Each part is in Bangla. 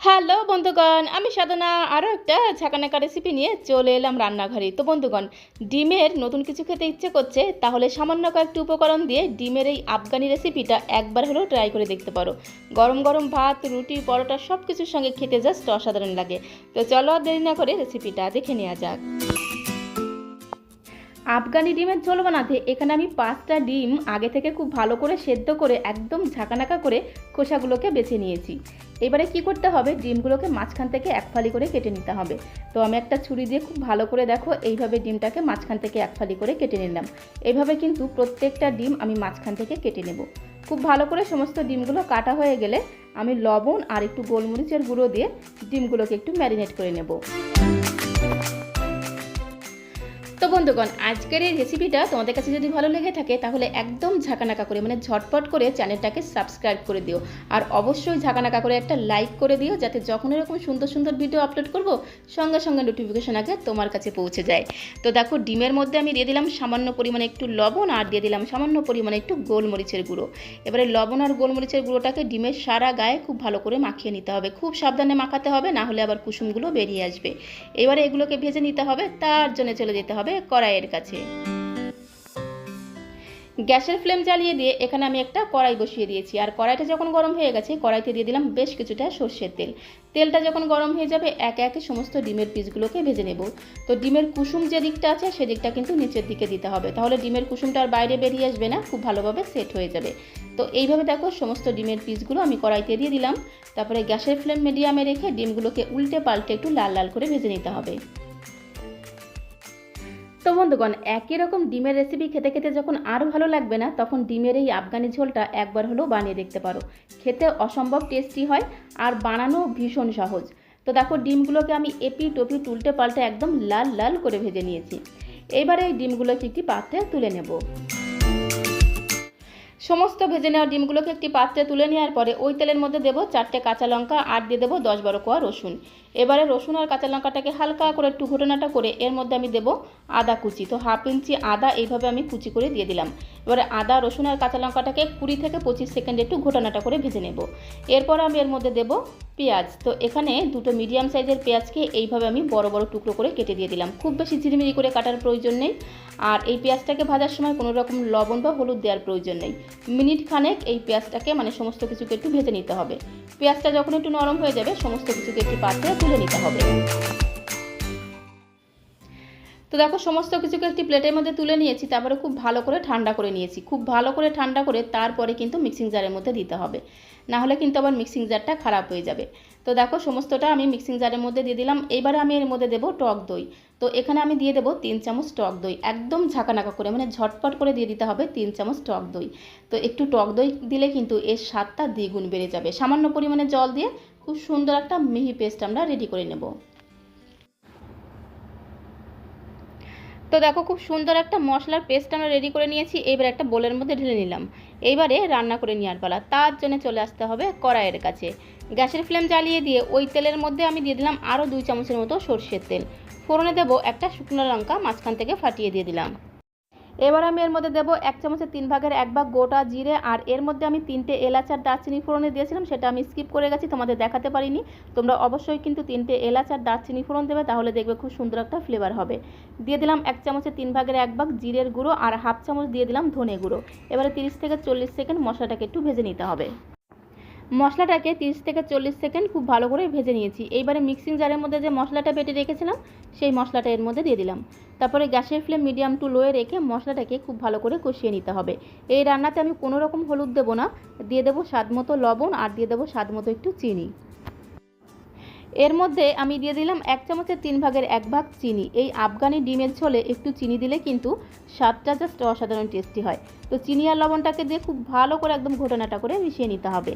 হ্যালো বন্ধুগণ, আমি সাধনা। আরও একটা ঝাঁকানাকা রেসিপি নিয়ে চলে এলাম রান্নাঘরে। তো বন্ধুগণ, ডিমের নতুন কিছু খেতে ইচ্ছে করছে, তাহলে সামান্য কয়েকটি উপকরণ দিয়ে ডিমের এই আফগানি রেসিপিটা একবার হলেও ট্রাই করে দেখতে পারো। গরম গরম ভাত, রুটি, পরোটা সব কিছুর সঙ্গে খেতে জাস্ট অসাধারণ লাগে। তো চলো দেরি না করে রেসিপিটা দেখে নেওয়া যাক। আফগানি ডিমের ঝোল বানাতে এখানে আমি পাঁচটা ডিম আগে থেকে খুব ভালো করে সেদ্ধ করে একদম ঝাঁকানাকা করে খোসাগুলোকে বেছে নিয়েছি। এবারে কি করতে হবে? ডিমগুলোকে মাঝখান থেকে এক ফালি করে কেটে নিতে হবে। তো আমি একটা ছুরি দিয়ে খুব ভালো করে দেখো এইভাবে ডিমটাকে মাঝখান থেকে এক ফালি করে কেটে নিলাম। এইভাবে কিন্তু প্রত্যেকটা ডিম আমি মাঝখান থেকে কেটে নেব। খুব ভালো করে সমস্ত ডিমগুলো কাটা হয়ে গেলে আমি লবণ আর একটু গোলমরিচের গুঁড়ো দিয়ে ডিমগুলোকে একটু ম্যারিনেট করে নেব। তো বন্ধুগণ, আজকের এই রেসিপিটা তোমাদের কাছে যদি ভালো লেগে থাকে, তাহলে একদম ঝাঁকানাকা করে মানে ঝটপট করে চ্যানেলটাকে সাবস্ক্রাইব করে দিও। আর অবশ্যই ঝাঁকানাকা করে একটা লাইক করে দিও, যাতে যখন এরকম সুন্দর সুন্দর ভিডিও আপলোড করব, সঙ্গে সঙ্গে নোটিফিকেশন আগে তোমার কাছে পৌঁছে যায়। তো দেখো, ডিমের মধ্যে আমি দিয়ে দিলাম সামান্য পরিমাণে একটু লবণ, আর দিয়ে দিলাম সামান্য পরিমাণে একটু গোলমরিচের গুঁড়ো। এবারে লবণ আর গোলমরিচের গুঁড়োটাকে ডিমের সারা গায়ে খুব ভালো করে মাখিয়ে নিতে হবে। খুব সাবধানে মাখাতে হবে, না হলে আবার কুসুমগুলো বেরিয়ে আসবে। এবারে এগুলোকে ভেজে নিতে হবে, তার জন্য চলে যেতে হবে কড়াইয়ের কাছে। গ্যাসের ফ্লেম জ্বালিয়ে দিয়ে এখানে আমি একটা কড়াই বসিয়ে দিয়েছি। আর কড়াইটা যখন গরম হয়ে গেছে, কড়াইতে দিয়ে দিলাম বেশ কিছুটা সর্ষের তেল। তেলটা যখন গরম হয়ে যাবে, একে একে সমস্ত ডিমের পিসগুলোকে ভেজে নেব। তো ডিমের কুসুম যে দিকটা আছে সেদিকটা কিন্তু নিচের দিকে দিতে হবে। তাহলে ডিমের কুসুমটা আর বাইরে বেরিয়ে আসবে না, খুব ভালোভাবে সেট হয়ে যাবে। তো এইভাবে দেখো সমস্ত ডিমের পিসগুলো আমি কড়াইতে দিয়ে দিলাম। তারপরে গ্যাসের ফ্লেম মিডিয়ামে রেখে ডিমগুলোকে উল্টে পাল্টে একটু লাল লাল করে ভেজে নিতে হবে। তো বন্ধুগণ, একই রকম ডিমের রেসিপি খেতে খেতে যখন আর ভালো লাগবে না, তখন ডিমের এই আফগানি ঝোলটা একবার হলেও বানিয়ে দেখতে পারো। খেতে অসম্ভব টেস্টি হয় আর বানানো ভীষণ সহজ। তো দেখো, ডিমগুলোকে আমি এপি টপি উল্টে পাল্টে একদম লাল লাল করে ভেজে নিয়েছি। এবারে এই ডিমগুলোকে একটি পাত্রে তুলে নেব? সমস্ত ভেজে নেওয়া ডিমগুলোকে একটি পাত্রে তুলে নেওয়ার পরে ওই তেলের মধ্যে দেবো চারটে কাঁচা লঙ্কা, আর দিয়ে দেবো দশ বারো কোয়া রসুন। এবারে রসুন আর কাঁচা লঙ্কাটাকে হালকা করে একটু ঘটনাটা করে এর মধ্যে আমি দেবো আদা কুচি। তো হাফ ইঞ্চি আদা এইভাবে আমি কুচি করে দিয়ে দিলাম। এবারে আদা, রসুন আর কাঁচা লঙ্কাটাকে কুড়ি থেকে পঁচিশ সেকেন্ড একটু ঘটনাটা করে ভেজে নেব। এরপর আমি এর মধ্যে দেবো পেঁয়াজ। তো এখানে দুটো মিডিয়াম সাইজের পেঁয়াজকে এইভাবে আমি বড় বড় টুকরো করে কেটে দিয়ে দিলাম। খুব বেশি ঝিরিমিরি করে কাটার প্রয়োজন নেই। আর এই পেঁয়াজটাকে ভাজার সময় কোনো রকম লবণ বা হলুদ দেওয়ার প্রয়োজন নেই। মিনিট খানেক এই পেঁয়াজটাকে মানে সমস্ত কিছুকে একটু ভেজে নিতে হবে। পেঁয়াজটা যখন একটু নরম হয়ে যাবে, সমস্ত কিছুকে একটি পাত্রে তুলে নিতে হবে। তো দেখো, সমস্ত কিছুকে একটি প্লেটের মধ্যে তুলে নিয়েছি, তারপরে খুব ভালো করে ঠান্ডা করে নিয়েছি। খুব ভালো করে ঠান্ডা করে তারপরে কিন্তু মিক্সিং জারের মধ্যে দিতে হবে। না হলে কিন্তু আবার মিক্সিং জারটা খারাপ হয়ে যাবে। তো দেখো, সমস্তটা আমি মিক্সিং জারের মধ্যে দিয়ে দিলাম। এবারে আমি এর মধ্যে দেবো টক দই। তো এখানে আমি দিয়ে দেবো তিন চামচ টক দই। একদম ঝাঁকানাকা করে মানে ঝটপট করে দিয়ে দিতে হবে তিন চামচ টক দই। তো একটু টক দই দিলে কিন্তু এর স্বাদটা দ্বিগুণ বেড়ে যাবে। সামান্য পরিমাণে জল দিয়ে খুব সুন্দর একটা মিহি পেস্ট আমরা রেডি করে নেব। তো দেখো খুব সুন্দর একটা মশলার পেস্ট আমরা রেডি করে নিয়েছি, এবার একটা বোলের মধ্যে ঢেলে নিলাম। এইবারে রান্না করে নেওয়ার পালা। তার জন্য চলে আসতে হবে কড়াইয়ের কাছে। গ্যাসের ফ্লেম জ্বালিয়ে দিয়ে ওই তেলের মধ্যে আমি দিয়ে দিলাম আরও দুই চামচের মতো সর্ষের তেল। ফোড়নে দেবো একটা শুকনো লঙ্কা, মাঝখান থেকে ফাটিয়ে দিয়ে দিলাম। এবার আমি এর মধ্যে দেবো এক চামচের তিন ভাগের এক ভাগ গোটা জিরে, আর এর মধ্যে আমি তিনটে এলাচ আর দারচিনি ফোড়নে দিয়েছিলাম, সেটা আমি স্কিপ করে গেছি, তোমাদের দেখাতে পারিনি। তোমরা অবশ্যই কিন্তু তিনটে এলাচ আর দারচিনি ফোড়ন দেবে, তাহলে দেখবে খুব সুন্দর একটা ফ্লেভার হবে। দিয়ে দিলাম এক চামচের তিন ভাগের এক ভাগ জিরের গুঁড়ো, আর হাফ চামচ দিয়ে দিলাম ধনে গুঁড়ো। এবারে তিরিশ থেকে চল্লিশ সেকেন্ড মশলাটাকে একটু ভেজে নিতে হবে। মশলাটাকে তিরিশ থেকে চল্লিশ সেকেন্ড খুব ভালো করে ভেজে নিয়েছি। এইবারে মিক্সিং জারের মধ্যে যে মশলাটা বেটে রেখেছিলাম, সেই মশলাটা এর মধ্যে দিয়ে দিলাম। তারপরে গ্যাসের ফ্লেম মিডিয়াম টু লোয়ে রেখে মশলাটাকে খুব ভালো করে কষিয়ে নিতে হবে। এই রান্নাতে আমি কোনো রকম হলুদ দেবো না, দিয়ে দেবো স্বাদ মতো লবণ আর দিয়ে দেবো স্বাদ মতো একটু চিনি। এর মধ্যে আমি দিয়ে দিলাম এক চামচের তিন ভাগের এক ভাগ চিনি। এই আফগানি ডিমের ঝোলে একটু চিনি দিলে কিন্তু স্বাদটা জাস্ট অসাধারণ টেস্টি হয়। তো চিনি আর লবণটাকে দিয়ে খুব ভালো করে একদম ঘটনাটা করে মিশিয়ে নিতে হবে।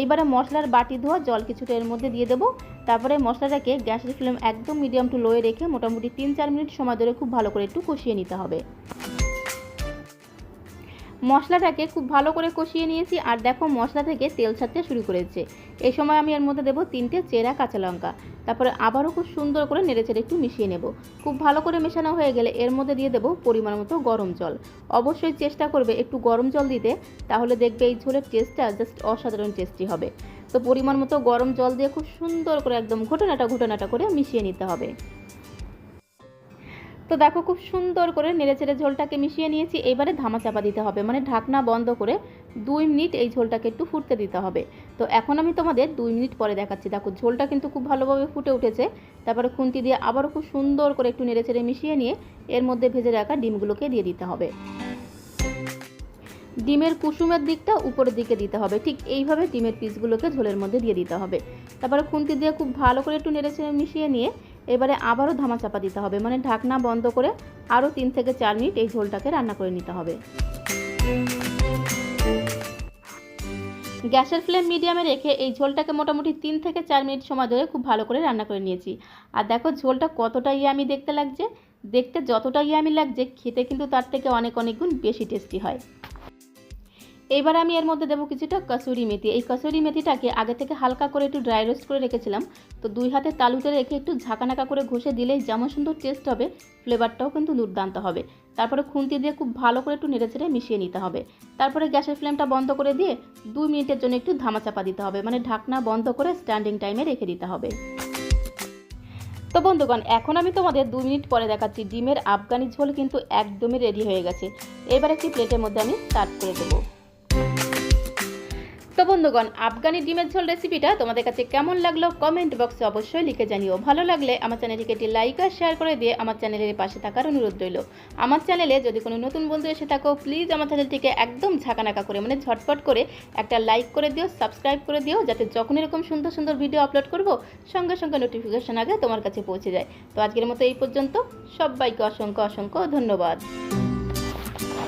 এইবারে মশলার বাটি ধোয়া, জল কিছুটা এর মধ্যে দিয়ে দেবো। তারপরে মশলাটাকে গ্যাসের ফ্লেম একদম মিডিয়াম টু লোয়ে রেখে মোটামুটি তিন চার মিনিট সময় ধরে খুব ভালো করে একটু কষিয়ে নিতে হবে। মশলাটাকে খুব ভালো করে কষিয়ে নিয়েছি আর দেখো মশলা থেকে তেল ছাড়তে শুরু করেছে। এই সময় আমি এর মধ্যে দেবো তিনটে চেরা কাঁচা লঙ্কা। তারপরে আবারও খুব সুন্দর করে নেড়েচেড়ে একটু মিশিয়ে নেব। খুব ভালো করে মেশানো হয়ে গেলে এর মধ্যে দিয়ে দেবো পরিমাণ মতো গরম জল। অবশ্যই চেষ্টা করবে একটু গরম জল দিতে, তাহলে দেখবে এই ঝোলের টেস্টটা জাস্ট অসাধারণ টেস্টি হবে। তো পরিমাণ মতো গরম জল দিয়ে খুব সুন্দর করে একদম ঘটনাটা ঘটনাটা করে মিশিয়ে নিতে হবে। তো দেখো খুব সুন্দর করে নেড়ে নেড়েচেড়ে ঝোলটাকে মিশিয়ে নিয়েছি। এবারে ধামা চাপা দিতে হবে। মানে ঢাকনা বন্ধ করে দুই মিনিট এই ঝোলটাকে একটু ফুটতে দিতে হবে। তো এখন আমি তোমাদের দুই মিনিট পরে দেখাচ্ছি। দেখো ঝোলটা কিন্তু খুব ভালোভাবে ফুটে উঠেছে। তারপরে খুন্তি দিয়ে আবারও খুব সুন্দর করে একটু নেড়ে নেড়েচেড়ে মিশিয়ে নিয়ে এর মধ্যে ভেজে রাখা ডিমগুলোকে দিয়ে দিতে হবে। ডিমের কুসুমের দিকটা উপরের দিকে দিতে হবে। ঠিক এইভাবে ডিমের পিসগুলোকে ঝোলের মধ্যে দিয়ে দিতে হবে। তারপরে খুন্তি দিয়ে খুব ভালো করে একটু নেড়ে নেড়েচেড়ে মিশিয়ে নিয়ে এবারে আবারও ধামা চাপা দিতে হবে। মানে ঢাকনা বন্ধ করে আরও তিন থেকে চার মিনিট এই ঝোলটাকে রান্না করে নিতে হবে। গ্যাসের ফ্লেম মিডিয়ামে রেখে এই ঝোলটাকে মোটামুটি তিন থেকে চার মিনিট সময় ধরে খুব ভালো করে রান্না করে নিয়েছি। আর দেখো ঝোলটা কতটা ইয়ামি দেখতে লাগছে। দেখতে যতটা ইয়ামি লাগছে, খেতে কিন্তু তার থেকে অনেক অনেক গুণ বেশি টেস্টি হয়। এবার আমি এর মধ্যে দেবো কিছুটা কসুরি মেথি। এই কসুরি মেথিটাকে আগে থেকে হালকা করে একটু ড্রাই রোস্ট করে রেখেছিলাম। তো দুই হাতে তালুতে রেখে একটু ঝাঁকানাকা করে ঘষে দিলেই যেমন সুন্দর টেস্ট হবে ফ্লেভারটাও কিন্তু দুর্দান্ত হবে। তারপরে খুন্তি দিয়ে খুব ভালো করে একটু নেড়েচেড়ে মিশিয়ে নিতে হবে। তারপরে গ্যাসের ফ্লেমটা বন্ধ করে দিয়ে দুই মিনিটের জন্য একটু ধামা চাপা দিতে হবে। মানে ঢাকনা বন্ধ করে স্ট্যান্ডিং টাইমে রেখে দিতে হবে। তো বন্ধুগণ, এখন আমি তোমাদের দু মিনিট পরে দেখাচ্ছি। ডিমের আফগানি ঝোল কিন্তু একদমই রেডি হয়ে গেছে। এবার একটি প্লেটের মধ্যে আমি সার্ভ করে দেবো। তো বন্ধুগণ, আফগানি ডিমের ঝোল রেসিপিটা তোমাদের কাছে কেমন লাগল কমেন্ট বক্সে অবশ্যই লিখে জানিও। ভালো লাগলে আমার চ্যানেলটিকে একটি লাইক আর শেয়ার করে দিয়ে আমার চ্যানেলের পাশে থাকার অনুরোধ রইল। আমার চ্যানেলে যদি কোনো নতুন বন্ধু এসে থাকো প্লিজ আমার চ্যানেলটিকে একদম ঝাঁকানাকা করে মানে ঝটপট করে একটা লাইক করে দিও সাবস্ক্রাইব করে দিও, যাতে যখন এরকম সুন্দর সুন্দর ভিডিও আপলোড করব, সঙ্গে সঙ্গে নোটিফিকেশন আগে তোমার কাছে পৌঁছে যায়। তো আজকের মতো এই পর্যন্ত, সবাইকে অসংখ্য অসংখ্য ধন্যবাদ।